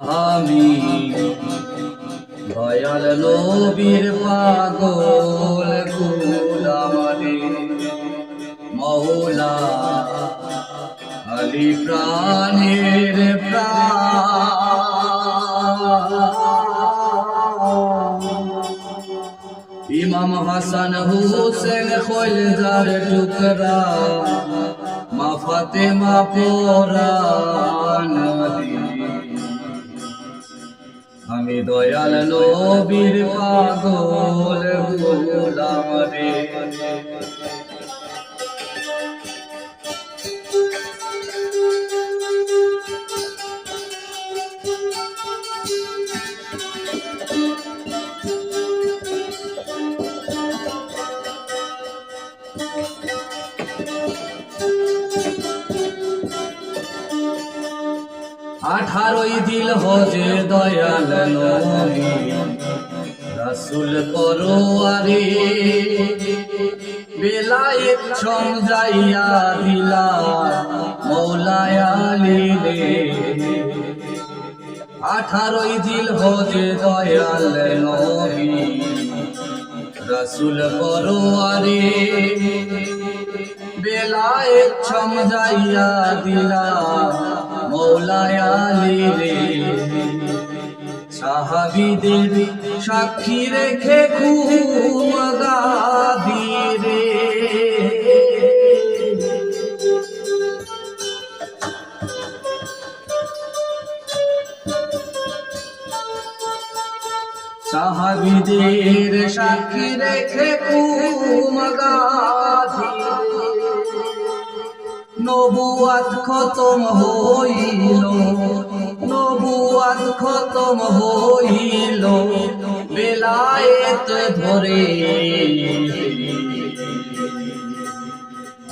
আমি দয়াল নবীর পাগল গুলামারে মৌলা আলি প্রাণের প্রাণ। ইমাম হাসান হুসেন খোলদার টুকরা, মা ফাতেমা পোরান আমি দয়াল নবীর পাগল গোলাম রে। আঠারোই দিল হজে দয়াল নবী। রাসুল পরোয়ারে বেলায়েত সমঝাইয়া দিলা মৌলায়ালি রে। আঠারোই দিল হজে দয়াল নবী। রাসুল পরোয়ারে বেলায় সমঝাইয়া দিলা মৌলায়ালি রে। সাহাবিদের সাক্ষী রেখে ঘুম গাদি রে। সাহাবিদের সাক্ষী রেখে ঘুম গাদি নবুয়াত খতম হইল নবুয়াত খতম হইল বেলায়েত ধরে।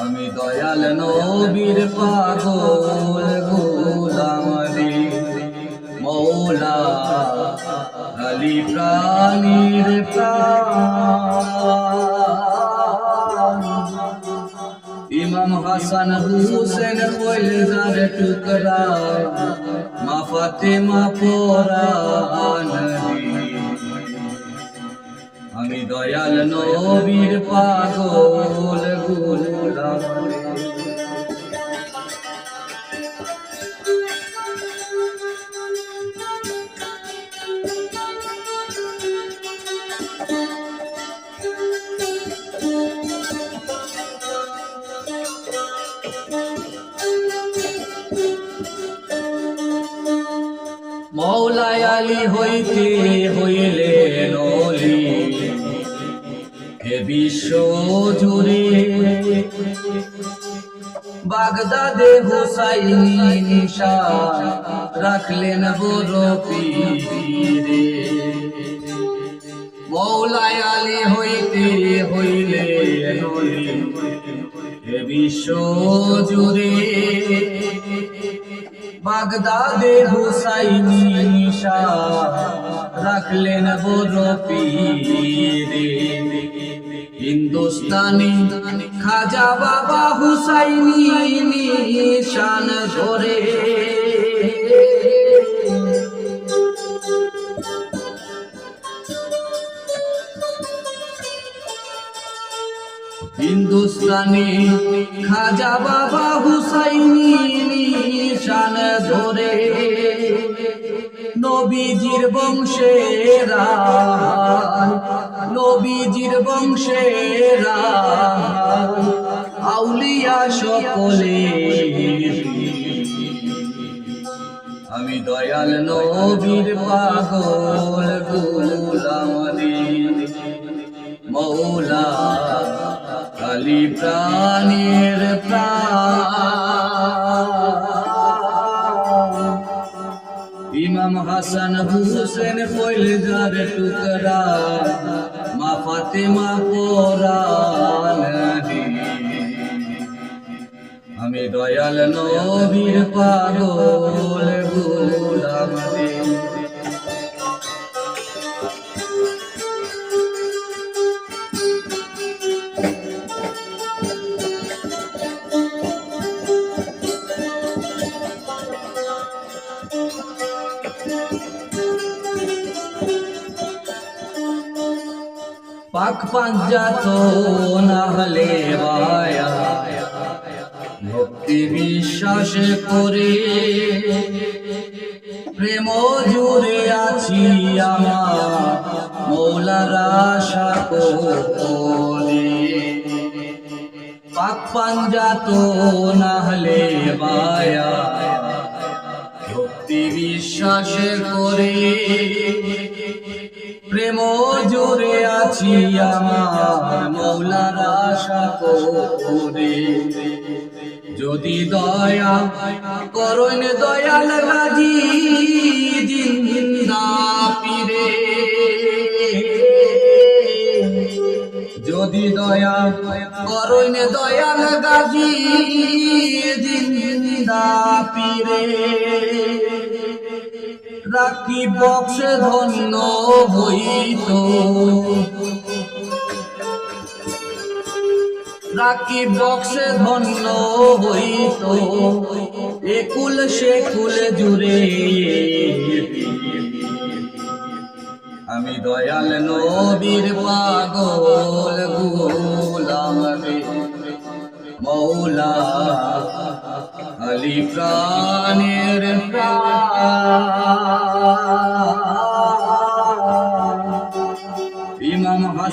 আমি দয়াল নবীর পাগল গোলাম কইলদার টুকরা। মা ফাতেমা পোরান আমি দয়াল নবীর পাগল গোলাম। আলী হইতে হইলে নলি। হে বিশ্ব জুড়ে বাগদাদে হোসাইনি নিশা রাখলেন বড় পীরে মৌলায় আলী হইতে হইলে নলি। হে বিশ্ব জুড়ে বাগদাদে হুসাইনি নিশা রাখলেন বড় পীরে। হিন্দুস্তানি খাজা বাবা হুসাইনি নিশান ধরে। হিন্দুস্তানি খাজা বাবা হুসাইনি নিশান ধরে। নবীজির বংশেরা নবীজির বংশেরা, আউলিয়া সকলে। আমি দয়াল নবীর পাগল, গোলাম মৌলা কালী প্রাণের ইমাম হাসান হুসেন কইলদার টুকরা, মা ফাতেমা কোরআন আমি দয়াল নবীর পাগল গোলাম রে পাক পাঞ্জাত না হলে বায়া। ভক্তি বিশ্বাস করে প্রেম জুড়ে আছি আমার, মৌলার আশা করে পাক পাঞ্জাত না হলে বায়া। ভক্তি বিশ্বাস করে প্রেম জোরে আছি আমার মৌলার আশা করে যদি দয়া করুন দয়াল গাজি জিন্দা পীরে। যদি দয়া করুন দয়াল গাজি জিন্দা পীরে। রাখি বক্সে ধন্য হইত। রাখি বক্সে ধন্য হইত। একুল সে কুল জুড়ে। আমি দয়াল নবীর পাগল গুলাম রে। মৌলা আলি প্রাণের প্রাণ।